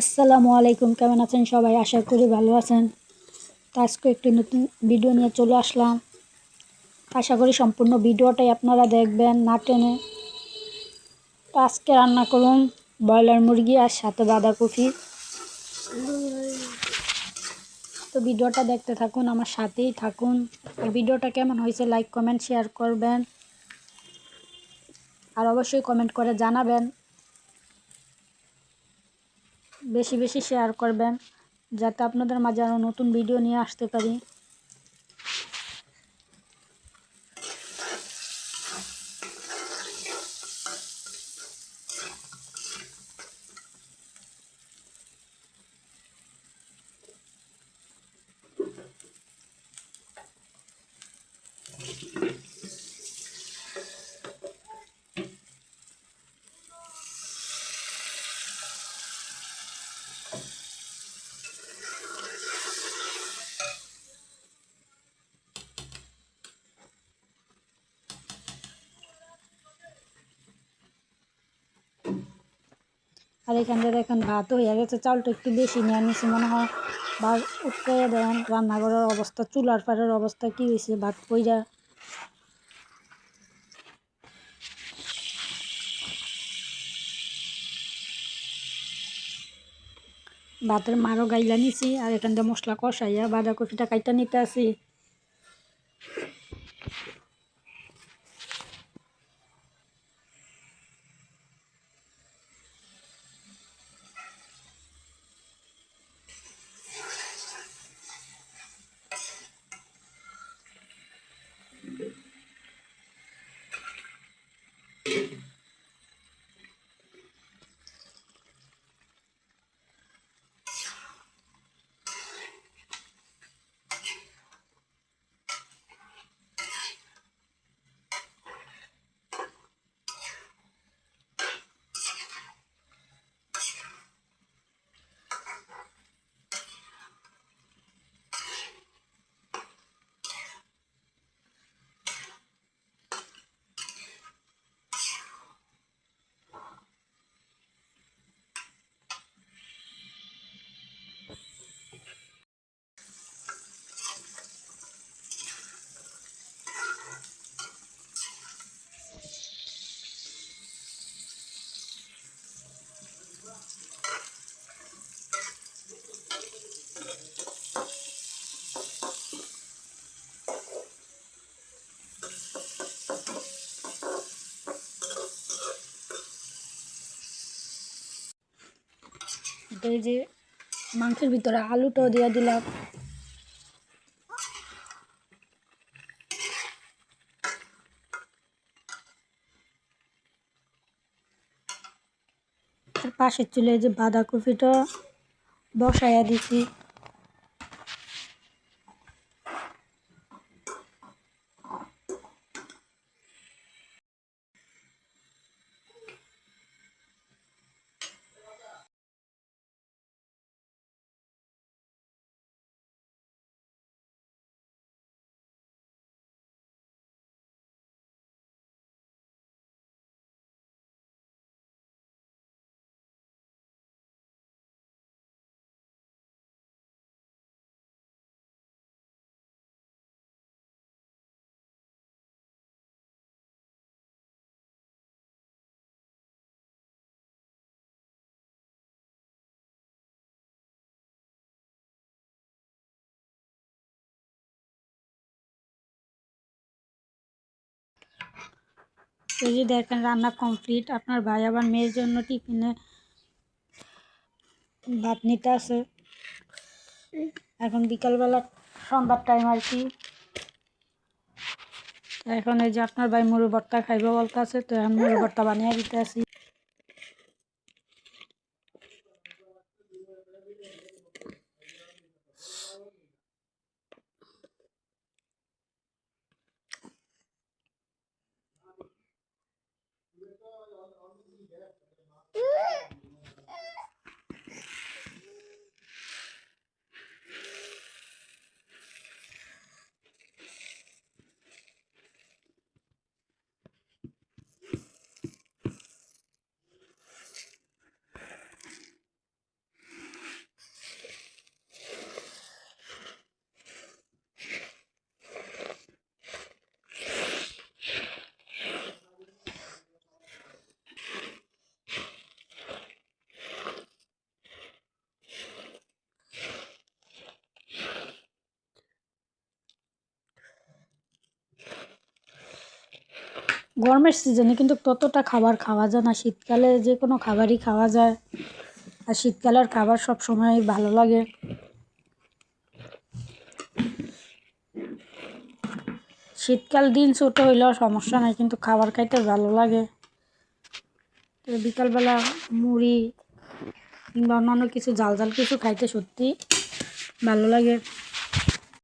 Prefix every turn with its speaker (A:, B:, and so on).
A: আসসালামু আলাইকুম, কেমন আছেন সবাই? আশা করি ভালো আছেন। তো আজকে একটি নতুন ভিডিও নিয়ে চলে আসলাম। আশা করি সম্পূর্ণ ভিডিওটাই আপনারা দেখবেন, না টেনে। তো আজকে রান্না করুন ব্রয়লার মুরগি আর সাথে বাঁধাকপি। তো ভিডিওটা দেখতে থাকুন, আমার সাথেই থাকুন। আর ভিডিওটা কেমন হয়েছে লাইক, কমেন্ট, শেয়ার করবেন। আর অবশ্যই কমেন্ট করে জানাবেন। বেশি বেশি শেয়ার করবেন, যাতে আপনাদের মাঝে আরও নতুন ভিডিও নিয়ে আসতে পারি। আর এখানে দেখেন ভাতও হয়ে গেছে চালটা একটু বেশি নিয়ে নিছি মনে হয় ভাত উঠতে দেন রান্নাঘরের অবস্থা, চুলার পাড়ের অবস্থা কী হয়েছে ভাত পইরা ভাতের মারও গাইলা নিছি, আর এখান থেকে মশলা কষাইয়া বাঁধাকপিটা কাইটা নিতে আসি। তো এই যে মাংসের ভিতরে আলুটাও দিয়ে দিলাম। আর পাশের চুলে যে বাঁধাকপিটা বসাইয়া দিছি। এই যে দেখেন, রান্না কমপ্লিট আপনার ভাই আবার মেয়ের জন্য টিফিনে ভাত নিতে আসে। এখন বিকালবেলা সন্ধ্যার টাইম আর কি। এখন এই যে আপনার ভাই ভর্তা খাইবে বলতে আছে তো এখন ভর্তা বানিয়ে দিতে আসি। গরমের সিজনে কিন্তু ততটা খাবার খাওয়া যায় না। শীতকালে যে কোনো খাবারই খাওয়া যায়। আর শীতকালের খাবার সব সময় ভালো লাগে। শীতকাল দিন ছোটো হইলেও সমস্যা নাই, কিন্তু খাবার খাইতে ভালো লাগে। বিকালবেলা মুড়ি কিংবা অন্যান্য কিছু জাল জাল কিছু খাইতে সত্যি ভালো লাগে।